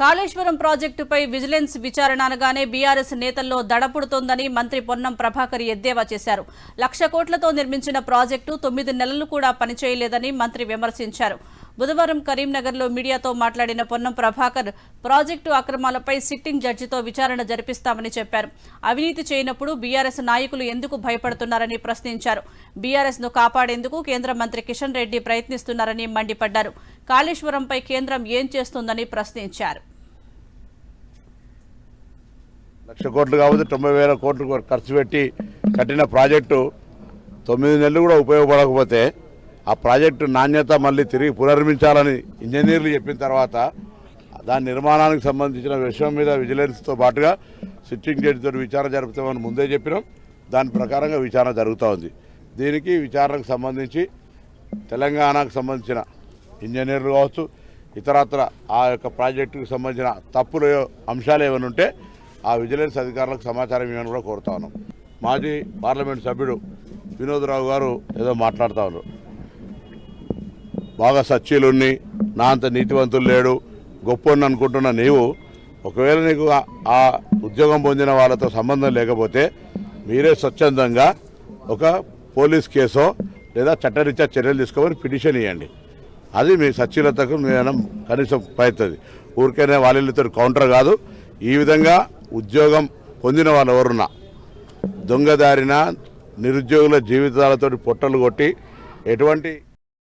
కాళేశ్వరం ప్రాజెక్టుపై విజిలెన్స్ విచారణ అనగానే బీఆర్ఎస్ నేతల్లో దడపుడుతోందని మంత్రి పొన్నం ప్రభాకర్ ఎద్దేవా చేశారు. లక్ష కోట్లతో నిర్మించిన ప్రాజెక్టు తొమ్మిది నెలలు కూడా పనిచేయలేదని మంత్రి విమర్శించారు. బుధవారం కరీంనగర్లో మీడియాతో మాట్లాడిన పొన్నం ప్రభాకర్ ప్రాజెక్టు అక్రమాలపై సిట్టింగ్ జడ్జితో విచారణ జరిపిస్తామని చెప్పారు. అవినీతి చేయనప్పుడు బీఆర్ఎస్ నాయకులు ఎందుకు భయపడుతున్నారని ప్రశ్నించారు. బీఆర్ఎస్ను కాపాడేందుకు కేంద్ర మంత్రి కిషన్ రెడ్డి ప్రయత్నిస్తున్నారని మండిపడ్డారు. కాళేశ్వరంపై కేంద్రం ఏం చేస్తుందని ప్రశ్నించారు. లక్ష కోట్లు కావచ్చు తొంభై వేల కోట్లు ఖర్చు పెట్టి కట్టిన ప్రాజెక్టు తొమ్మిది నెలలు కూడా ఉపయోగపడకపోతే ఆ ప్రాజెక్టు నాణ్యత మళ్ళీ తిరిగి పునర్మించాలని ఇంజనీర్లు చెప్పిన తర్వాత దాని నిర్మాణానికి సంబంధించిన విషయం మీద విజిలెన్స్తో పాటుగా సిట్టింగ్ జడ్జితో విచారణ జరుపుతామని ముందే చెప్పినాం. దాని ప్రకారంగా విచారణ జరుగుతూ ఉంది. దీనికి విచారణకు సంబంధించి తెలంగాణకు సంబంధించిన ఇంజనీర్లు కావచ్చు ఇతరత్ర ఆ యొక్క ప్రాజెక్టుకు సంబంధించిన తప్పులు అంశాలు ఏమైనా ఉంటే ఆ విజిలెన్స్ అధికారులకు సమాచారం ఇవ్వని కూడా కోరుతా ఉన్నాం. మాజీ పార్లమెంట్ సభ్యుడు వినోదరావు గారు ఏదో మాట్లాడుతూ ఉన్నారు. బాగా సచ్చీలున్ని నా అంత నీతివంతులు లేడు గొప్పని అనుకుంటున్న నీవు. ఒకవేళ నీకు ఆ- ఆ ఉద్యోగం పొందిన వాళ్ళతో సంబంధం లేకపోతే మీరే స్వచ్ఛందంగా ఒక పోలీస్ కేసో లేదా చట్టరీత్యా చర్యలు తీసుకోమని పిటిషన్ ఇవ్వండి అది మీ సచ్చీలతకు మేము కనీసం ప్రయత్నది. ఊరికైనా వాళ్ళతో కౌంటర్ కాదు. ఈ విధంగా ఉద్యోగం పొందిన వాళ్ళు ఎవరున్నా దొంగదారిన నిరుద్యోగుల జీవితాలతోటి పొట్టలు కొట్టి ఎటువంటి